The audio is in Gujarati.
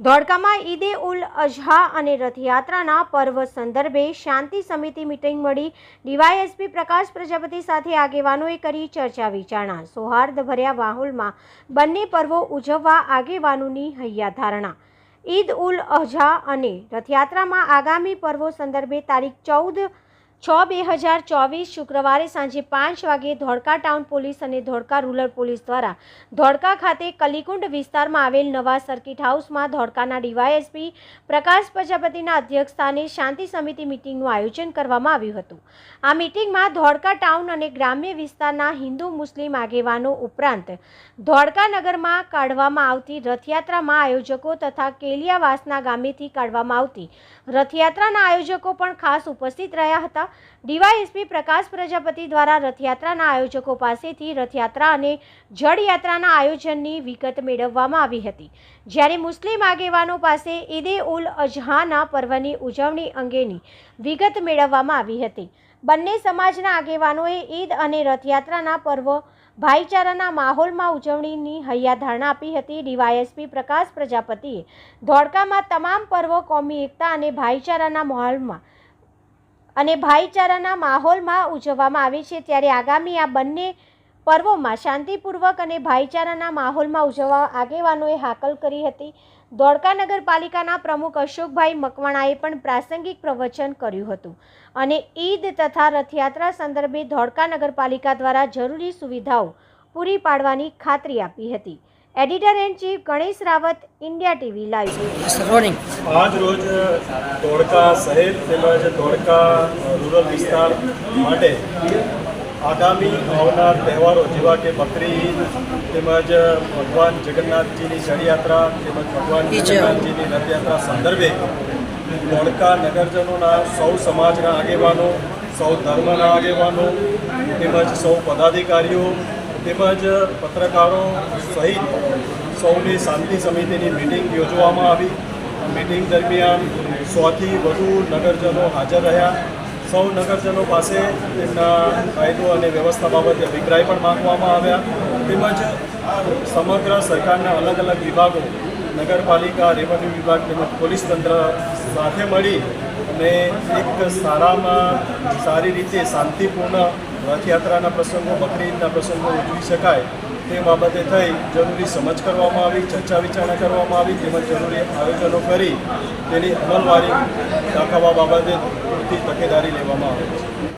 ધોળકામાં ઈદે ઉલ અઝહા અને રથયાત્રાના પર્વ સંદર્ભે શાંતિ સમિતિ મિટિંગ મળી. ડીવાયએસપી પ્રકાશ પ્રજાપતિ સાથે આગેવાનોએ કરી ચર્ચા વિચારણા. સૌહાર્દભર્યા માહોલમાં બંને પર્વો ઉજવવા આગેવાનોની હૈયાધારણા. ઈદ ઉલ અઝહા અને રથયાત્રામાં આગામી પર્વો સંદર્ભે તારીખ ચૌદ છ બે હજાર ચોવીસ શુક્રવારે સાંજે પાંચ વાગે ધોળકા ટાઉન પોલીસ અને ધોળકા રૂરલ પોલીસ દ્વારા ધોળકા ખાતે કલીકુંડ વિસ્તારમાં આવેલ નવા સર્કિટ હાઉસમાં ધોળકાના ડીવાયએસપી પ્રકાશ પ્રજાપતિના અધ્યક્ષસ્થાને શાંતિ સમિતિ મિટિંગનું આયોજન કરવામાં આવ્યું હતું. આ મિટિંગમાં ધોળકા ટાઉન અને ગ્રામ્ય વિસ્તારના હિન્દુ મુસ્લિમ આગેવાનો ઉપરાંત ધોળકા નગરમાં કાઢવામાં આવતી રથયાત્રામાં આયોજકો તથા કેલિયાવાસના ગામેથી કાઢવામાં આવતી રથયાત્રાના આયોજકો પણ ખાસ ઉપસ્થિત રહ્યા હતા. ડીવાયએસપી પ્રકાશ પ્રજાપતિ દ્વારા રથયાત્રાના આયોજકો પાસેથી રથયાત્રા અને જળયાત્રાના આયોજનની વિગત મેળવવામાં આવી હતી. જ્યારે મુસ્લિમ આગેવાનો પાસે ઈદે ઉલ અઝહાના પર્વની ઉજવણી અંગેની વિગત મેળવવામાં આવી હતી. બંને સમાજના આગેવાનોએ ઈદ અને રથયાત્રાના પર્વ ભાઈચારાના માહોલમાં ઉજવણીની હૈયાધારણા આપી હતી. ડીવાયએસપી પ્રકાશ પ્રજાપતિએ ધોળકામાં તમામ પર્વ, કોમી એકતા અને ભાઈચારાના માહોલમાં અને ભાઈચારાના માહોલમાં ઉજવવામાં આવે છે. ત્યારે આગામી આ બંને પર્વોમાં શાંતિપૂર્વક અને ભાઈચારાના માહોલમાં ઉજવવા આગેવાનોએ હાકલ કરી હતી. ધોળકા નગરપાલિકાના પ્રમુખ અશોકભાઈ મકવાણાએ પણ પ્રાસંગિક પ્રવચન કર્યું હતું. અને ઈદ તથા રથયાત્રા સંદર્ભે ધોળકા નગરપાલિકા દ્વારા જરૂરી સુવિધાઓ પૂરી પાડવાની ખાતરી આપી હતી. Editor in chief Ganesh Rawat India TV live morning આજ રોજ ધોળકા શહેર તેમજ ધોળકા રૂરલ વિસ્તાર માટે આગામી આવનાર તહેવારો જેવા કે બકરી તેમજ ભગવાન જગન્નાથજીની જળયાત્રા તેમજ ભગવાન. જગન્નાથજીની રથયાત્રા સંદર્ભે ધોળકા નગરજનોના સૌ સમાજના આગેવાનો સૌ ધર્મના આગેવાનો તેમજ સૌ પદાધિકારીઓ તેમજ પત્રકારો સહિત સૌની શાંતિ સમિતિની મિટિંગ યોજવામાં આવી. મિટિંગ દરમિયાન સોથી વધુ નગરજનો હાજર રહ્યા. સૌ નગરજનો પાસે તેમના કાયદો અને વ્યવસ્થા બાબતે અભિપ્રાય પણ માંગવામાં આવ્યા. તેમજ સમગ્ર સરકારના અલગ અલગ વિભાગો નગરપાલિકા, રેવન્યુ વિભાગ તેમજ પોલીસ તંત્ર સાથે મળી અને એક સારામાં સારી રીતે શાંતિપૂર્ણ રથયાત્રાના પ્રસંગો બકરીદના પ્રસંગો ઉજવી શકાય તે બાબતે થઈ જરૂરી સમજ કરવામાં આવી, ચર્ચા વિચારણા કરવામાં આવી, તેમજ જરૂરી આયોજનો કરી તેની અમલવારી દાખવવા બાબતે પૂરતી તકેદારી લેવામાં આવે